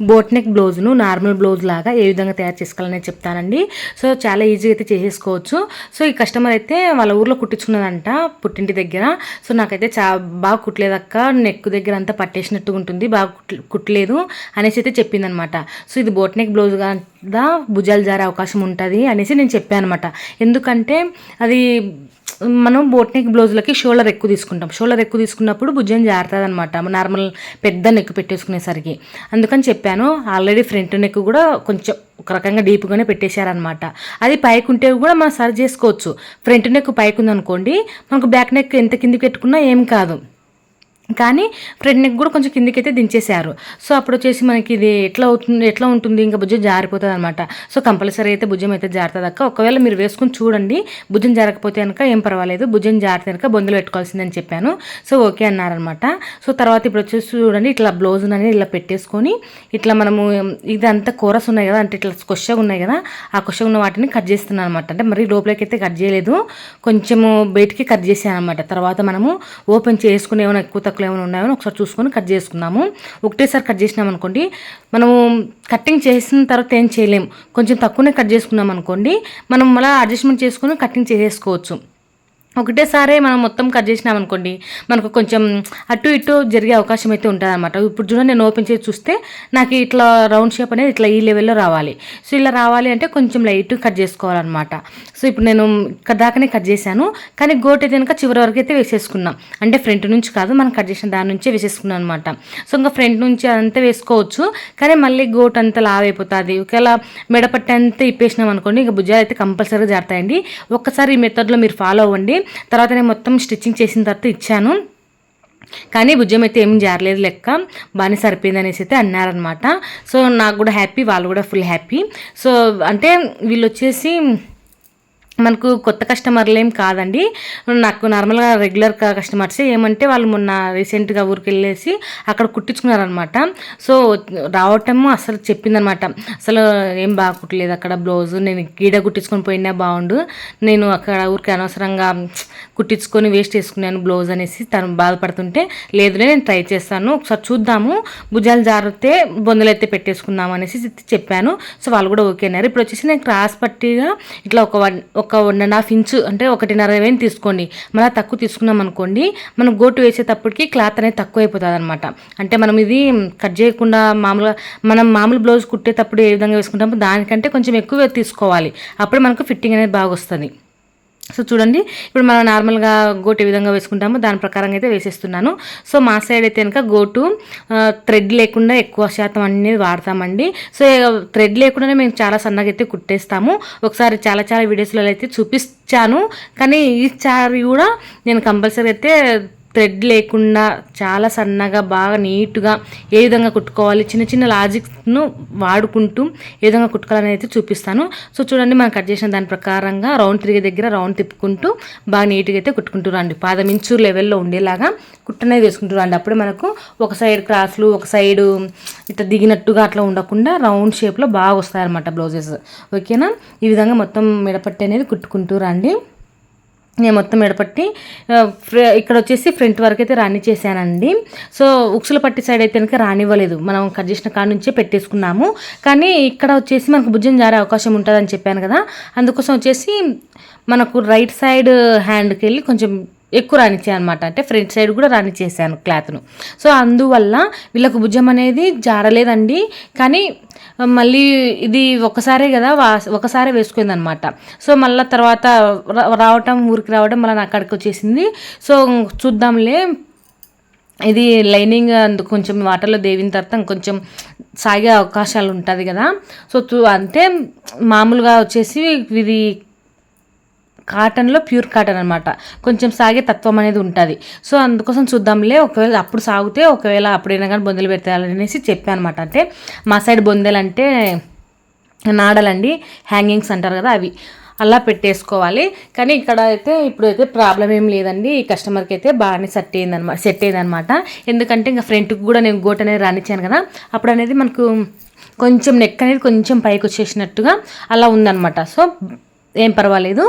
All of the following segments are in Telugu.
బోట్ నెక్ బ్లౌజ్ను నార్మల్ బ్లౌజ్ లాగా ఏ విధంగా తయారు చేసుకోవాలని చెప్తానండి. సో చాలా ఈజీగా అయితే చేసేసుకోవచ్చు. సో ఈ కస్టమర్ అయితే వాళ్ళ ఊర్లో కుట్టించుకున్నదంట పుట్టింటి దగ్గర. సో నాకైతే చా బాగా కుట్టలేదక్క. నెక్ దగ్గర అంతా పట్టేసినట్టుగా ఉంటుంది. బాగా కుట్టలేదు అనేసి అయితే చెప్పిందనమాట. సో ఇది బోట్ నెక్ బ్లౌజ్ కదా? భుజాలు జారే అవకాశం ఉంటుంది అనేసి నేను చెప్పాను అనమాట ఎందుకంటే అది మనం బోట్ నెక్ బ్లౌజులకి షోల్డర్ ఎక్కువ తీసుకుంటాం. షోల్డర్ ఎక్కువ తీసుకున్నప్పుడు భుజం జారుతుంది అనమాట నార్మల్ పెద్ద నెక్ పెట్టేసుకునేసరికి. అందుకని చెప్పాను. చెప్పాను. ఆల్రెడీ ఫ్రంట్ నెక్ కూడా కొంచెం ఒక రకంగా డీప్గానే పెట్టేశారనమాట. అది పైకి ఉంటే కూడా మనం సరి చేసుకోవచ్చు. ఫ్రంట్ నెక్ పైకి ఉందనుకోండి మనకు బ్యాక్ నెక్ ఎంత కిందికి పెట్టుకున్నా ఏం కాదు. కానీ ఫ్రంట్ నెక్ కూడా కొంచెం కిందికి అయితే దించేశారు. సో అప్పుడు వచ్చేసి మనకి ఇది ఎట్లా అవుతుంది ఎట్లా ఉంటుంది? ఇంకా భుజం జారిపోతుంది అనమాట సో కంపల్సరీ అయితే భుజం అయితే జారుతుంది అక్క ఒకవేళ మీరు వేసుకుని చూడండి భుజం జారకపోతే కనుక ఏం పర్వాలేదు. భుజం జారితే కనుక బొందులు పెట్టుకోవాల్సిందని చెప్పాను. సో ఓకే అన్నారనమాట సో తర్వాత ఇప్పుడు వచ్చేసి చూడండి ఇట్లా బ్లౌజ్ అనేది ఇలా పెట్టేసుకొని ఇట్లా మనము ఇదంతా కూరస్ ఉన్నాయి కదా అంటే ఇట్లా కొషగా ఉన్నాయి కదా ఆ కొషగా ఉన్న వాటిని కట్ చేస్తున్నాను అనమాట అంటే మరి లోపలికి అయితే కట్ చేయలేదు. కొంచెము బయటికి కట్ చేసాను అనమాట తర్వాత మనము ఓపెన్ చేసుకుని ఏమైనా ఎక్కువ తక్కువ ఏమైనా ఉన్నాయో ఒకసారి చూసుకొని కట్ చేసుకున్నాము ఒకటేసారి కట్ చేసినాం అనుకోండి మనము కటింగ్ చేసిన తర్వాత ఏం చేయలేము కొంచెం తక్కువనే కట్ చేసుకున్నాం అనుకోండి మనం మళ్ళీ అడ్జస్ట్మెంట్ చేసుకొని కటింగ్ చేసేసుకోవచ్చు. ఒకటేసారే మనం మొత్తం కట్ చేసినాం అనుకోండి మనకు కొంచెం అటు ఇటు జరిగే అవకాశం అయితే ఉంటుంది అనమాట ఇప్పుడు చూడండి నేను ఓపెన్ చేసి చూస్తే నాకు ఇట్లా రౌండ్ షేప్ అనేది ఇట్లా ఈ లెవెల్లో రావాలి. సో ఇలా రావాలి అంటే కొంచెం లైట్ కట్ చేసుకోవాలన్నమాట. సో ఇప్పుడు నేను ఇక్కడ దాకానే కట్ చేశాను. కానీ గోట్ అయితే కనుక చివరి వరకు అయితే వేసేసుకున్నాం. అంటే ఫ్రంట్ నుంచి కాదు మనం కట్ చేసిన దాని నుంచే వేసేసుకున్నాం అనమాట సో ఇంకా ఫ్రంట్ నుంచి అంతా వేసుకోవచ్చు. కానీ మళ్ళీ గోట్ అంతా లావైపోతుంది. అయిపోతుంది ఒకవేళ మెడపట్టి అంతా ఇప్పేసినాం అనుకోండి ఇంకా భుజాలు అయితే కంపల్సరీగా జారుతాయండి. ఒక్కసారి ఈ మెథడ్లో మీరు ఫాలో అవ్వండి. తర్వాత నేను మొత్తం స్టిచ్చింగ్ చేసిన తర్వాత ఇచ్చాను. కానీ భుజం అయితే ఏం జారలేదు లెక్క. బాగానే సరిపోయింది అనేసి అయితే అన్నారనమాట సో నాకు కూడా హ్యాపీ వాళ్ళు కూడా ఫుల్ హ్యాపీ. సో అంటే వీళ్ళు వచ్చేసి మనకు కొత్త కస్టమర్లు ఏం కాదండి. నాకు నార్మల్గా రెగ్యులర్ కస్టమర్స్ ఏమంటే వాళ్ళు మొన్న రీసెంట్గా ఊరికి వెళ్ళేసి అక్కడ కుట్టించుకున్నారనమాట సో రావటము అసలు చెప్పిందనమాట అసలు ఏం బాగా కుట్టలేదు అక్కడ బ్లౌజ్ నేను గీడ కుట్టించుకొని పోయినా బాగుండు. నేను అక్కడ ఊరికి అనవసరంగా కుట్టించుకొని వేస్ట్ చేసుకున్నాను బ్లౌజ్ అనేసి తను బాధపడుతుంటే లేదులే నేను ట్రై చేస్తాను ఒకసారి చూద్దాము భుజాలు జారితే బొందలు అయితే పెట్టేసుకుందాం అనేసి చెప్పాను. సో వాళ్ళు కూడా ఓకే అన్నారు. ఇప్పుడు వచ్చేసి నేను క్రాస్ పట్టిగా ఇట్లా ఒక వన్ ఒక వన్ అండ్ హాఫ్ ఇంచు అంటే ఒకటిన్నర వేని తీసుకోండి. మళ్ళీ తక్కువ తీసుకున్నాం అనుకోండి మనం గోటు వేసేటప్పటికి క్లాత్ అనేది తక్కువ అయిపోతుంది అనమాట అంటే మనం ఇది కట్ చేయకుండా మామూలుగా మనం మామూలు బ్లౌజ్ కుట్టేటప్పుడు ఏ విధంగా వేసుకుంటామో దానికంటే కొంచెం ఎక్కువ తీసుకోవాలి. అప్పుడు మనకు ఫిట్టింగ్ అనేది బాగా వస్తుంది. సో చూడండి ఇప్పుడు మనం నార్మల్గా గోటు ఏ విధంగా వేసుకుంటామో దాని ప్రకారంగా అయితే వేసేస్తున్నాను. సో మా సైడ్ అయితే కనుక గోటు థ్రెడ్ లేకుండా ఎక్కువ శాతం అనేది వాడతామండి. సో థ్రెడ్ లేకుండానే మేము చాలా సన్నగా అయితే కుట్టేస్తాము. ఒకసారి చాలా చాలా వీడియోస్లలో అయితే చూపిస్తాను కానీ ఈసారి కూడా నేను కంపల్సరీ అయితే థ్రెడ్ లేకుండా చాలా సన్నగా బాగా నీట్గా ఏ విధంగా కుట్టుకోవాలి చిన్న చిన్న లాజిక్ను వాడుకుంటూ ఏ విధంగా కుట్టుకోవాలని అయితే చూపిస్తాను. సో చూడండి మనం కట్ చేసిన దాని ప్రకారంగా రౌండ్ తిరిగే దగ్గర రౌండ్ తిప్పుకుంటూ బాగా నీట్గా అయితే కుట్టుకుంటూ రండి. పాదమించు లెవెల్లో ఉండేలాగా కుట్టనేది వేసుకుంటూ రండి. అప్పుడే మనకు ఒక సైడ్ క్రాస్లు ఒక సైడు ఇట్లా దిగినట్టుగా అట్లా ఉండకుండా రౌండ్ షేప్లో బాగా వస్తాయన్నమాట బ్లౌజెస్. ఓకేనా? ఈ విధంగా మొత్తం మిడపట్టి అనేది కుట్టుకుంటూ రండి. నేను మొత్తం ఎడపట్టి ఇక్కడ వచ్చేసి ఫ్రంట్ వరకు అయితే రాణి చేశానండి. సో ఉక్సుల పట్టి సైడ్ అయితే కనుక రానివ్వలేదు. మనం కట్ చేసిన కాడ నుంచే పెట్టేసుకున్నాము. కానీ ఇక్కడ వచ్చేసి మనకు భుజం జారే అవకాశం ఉంటుందని చెప్పాను కదా. అందుకోసం వచ్చేసి మనకు రైట్ సైడ్ హ్యాండ్కి వెళ్ళి కొంచెం ఎక్కువ రానిచ్చాను అనమాట అంటే ఫ్రంట్ సైడ్ కూడా రానిచ్చేసాను క్లాత్ను. సో అందువల్ల వీళ్ళకు భుజం అనేది జారలేదండి. కానీ మళ్ళీ ఇది ఒకసారే కదా ఒకసారే వేసుకుంది అనమాట సో మళ్ళీ తర్వాత రావటం ఊరికి రావడం మళ్ళీ నాకు అక్కడికి వచ్చేసింది. సో చూద్దాంలే. ఇది లైనింగ్ అందుకు కొంచెం వాటర్లో దేవిన తర్వాత కొంచెం సాగే అవకాశాలు ఉంటుంది కదా. సో అంటే మామూలుగా వచ్చేసి ఇది కాటన్లో ప్యూర్ కాటన్ అనమాట కొంచెం సాగే తత్వం అనేది ఉంటుంది. సో అందుకోసం చూద్దాంలే. ఒకవేళ అప్పుడు సాగితే ఒకవేళ అప్పుడైనా కానీ బొందలు పెట్టాలనేసి చెప్పాను అనమాట అంటే మా సైడ్ బొందెలు అంటే నాడలండి హ్యాంగింగ్స్ అంటారు కదా అవి. అలా పెట్టేసుకోవాలి. కానీ ఇక్కడ అయితే ఇప్పుడు అయితే ప్రాబ్లం ఏం లేదండి. ఈ కస్టమర్కి అయితే బాగానే సెట్ అయిందనమాట సెట్ అయిందనమాట ఎందుకంటే ఇంకా ఫ్రంట్కి కూడా నేను గోట్ అనేది రానిచ్చాను కదా. అప్పుడు అనేది మనకు కొంచెం నెక్ అనేది కొంచెం పైకి వచ్చేసినట్టుగా అలా ఉందనమాట సో ఏం పర్వాలేదు.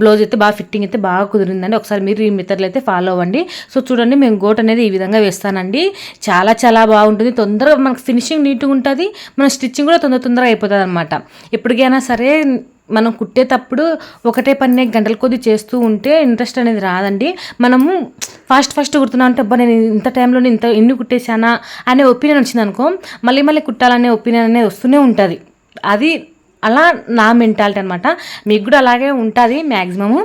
బ్లౌజ్ అయితే బాగా ఫిట్టింగ్ అయితే బాగా కుదిరిందండి. ఒకసారి మీరు ఈ మిత్రులు అయితే ఫాలో అవ్వండి. సో చూడండి మేము గోట్ అనేది ఈ విధంగా వేస్తానండి. చాలా చాలా బాగుంటుంది. తొందరగా మనకు ఫినిషింగ్ నీట్గా ఉంటుంది. మన స్టిచ్చింగ్ కూడా తొందర తొందరగా అయిపోతుంది అనమాట ఎప్పటికైనా సరే మనం కుట్టేటప్పుడు ఒకటే పన్నే గంటల కొద్ది చేస్తూ ఉంటే ఇంట్రెస్ట్ అనేది రాదండి. మనము ఫాస్ట్ ఫాస్ట్ కుడుతున్నా అంటే అబ్బా నేను ఇంత టైంలో ఇంత ఎన్ని కుట్టేశానా? అనే ఒపీనియన్ వచ్చింది అనుకో మళ్ళీ మళ్ళీ కుట్టాలనే ఒపీనియన్ అనేది వస్తూనే ఉంటుంది. అది అలా నా మెంటాలిటీ అనమాట మీకు కూడా అలాగే ఉంటుంది మ్యాక్సిమము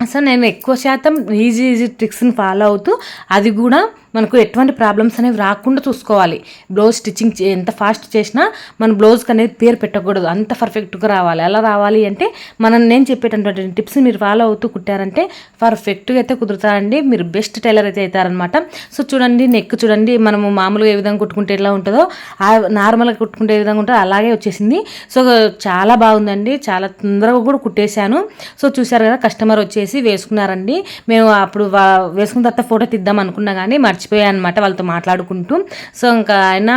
అసలు నేను ఎక్కువ శాతం ఈజీ ఈజీ ట్రిక్స్ని ఫాలో అవుతూ అది కూడా మనకు ఎటువంటి ప్రాబ్లమ్స్ అనేవి రాకుండా చూసుకోవాలి. బ్లౌజ్ స్టిచ్చింగ్ ఎంత ఫాస్ట్ చేసినా మన బ్లౌజ్కి అనేది పేరు పెట్టకూడదు. అంత పర్ఫెక్ట్గా రావాలి. ఎలా రావాలి అంటే మనం నేను చెప్పేటటువంటి టిప్స్ మీరు ఫాలో అవుతూ కుట్టారంటే పర్ఫెక్ట్గా అయితే కుదురుతారండి. మీరు బెస్ట్ టైలర్ అయితే అవుతారనమాట సో చూడండి నెక్ చూడండి మనము మామూలుగా ఏ విధంగా కుట్టుకుంటే ఎలా ఉంటుందో ఆ నార్మల్గా కుట్టుకుంటే ఏ విధంగా ఉంటుందో అలాగే వచ్చేసింది. సో చాలా బాగుందండి. చాలా తొందరగా కూడా కుట్టేశాను. సో చూసారు కదా కస్టమర్ వచ్చేసి వేసుకున్నారండి. మేము అప్పుడు వా- వేసుకున్న తర్వాత ఫోటో తీద్దాం అనుకున్నా కానీ మర్చి మర్చిపోయాను అనమాట వాళ్ళతో మాట్లాడుకుంటూ. సో ఇంకా ఆయన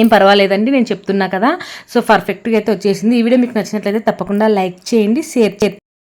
ఏం పర్వాలేదండి నేను చెప్తున్నా కదా. సో పర్ఫెక్ట్గా అయితే వచ్చేసింది. ఈ వీడియో మీకు నచ్చినట్లయితే తప్పకుండా లైక్ చేయండి షేర్ చేయండి.